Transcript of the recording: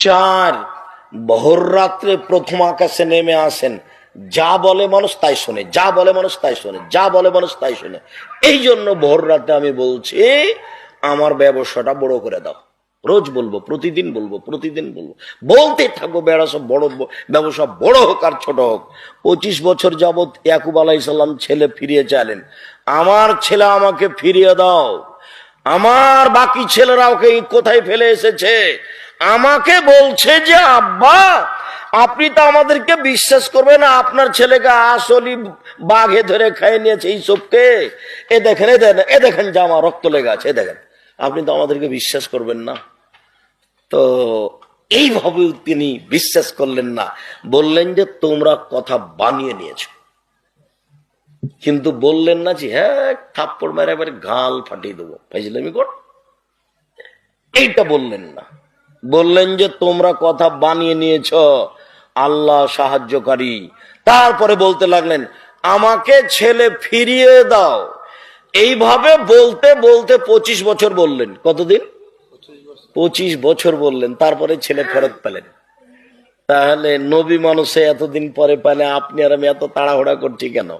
চার, বহর রাত্রে প্রথম আকাশে নেমে আসেন। যা বলে মানুষ তাই শোনে, যা বলে মানুষ তাই শোনে, যা বলে মানুষ তাই শোনে। এই জন্য ভোর রাতে আমি বলছি, আমার ব্যবসাটা বড় করে দাও। রোজ বলব, প্রতিদিন বলব প্রতিদিন বলব। বলতে থাকব ব্যবসা বড় ব্যবসা বড় হোক আর ছোট হোক। পঁচিশ বছর যাবৎ ইয়াকুব আলাইসাল্লাম ছেলে ফিরিয়ে চাইলেন। আমার ছেলে আমাকে ফিরিয়ে দাও। আমার বাকি ছেলেরা ওকে কোথায় ফেলে এসেছে? আমাকে বলছে যে, আব্বা, আপনি তো আমাদেরকে বিশ্বাস করবেন, আপনার ছেলেকে আসলি বাঘে ধরে খেয়ে নিয়েছে এইসবকে। এ দেখেন এ দেখেন এ দেখেন জামা রক্ত লেগে আছে, এ দেখেন। আপনি তো আমাদেরকে বিশ্বাস করবেন না। তো এইভাবে তিনি বিশ্বাস করলেন না। বললেন যে, তোমরা কথা বানিয়ে নিয়েছো। কিন্তু বললেন না যে হ্যাঁ থাপ্পড় মেরে একবারে গাল ফাটিয়ে দেবো। ফাইজলামি কর। এইটা বললেন না। বললেন যে, তোমরা কথা বানিয়ে নিয়েছ, আল্লাহ সাহায্যকারী। তারপরে বলতে লাগলেন, আমাকে ছেলে ফিরিয়ে দাও। এইভাবে বলতে বলতে পঁচিশ বছর বললেন। কতদিন? পঁচিশ বছর বললেন। তারপরে ছেলে ফেরত পেলেন। তাহলে নবী মানুষে এতদিন পরে পেলে, আপনি আর আমি এত তাড়াহুড়া করছি কেন?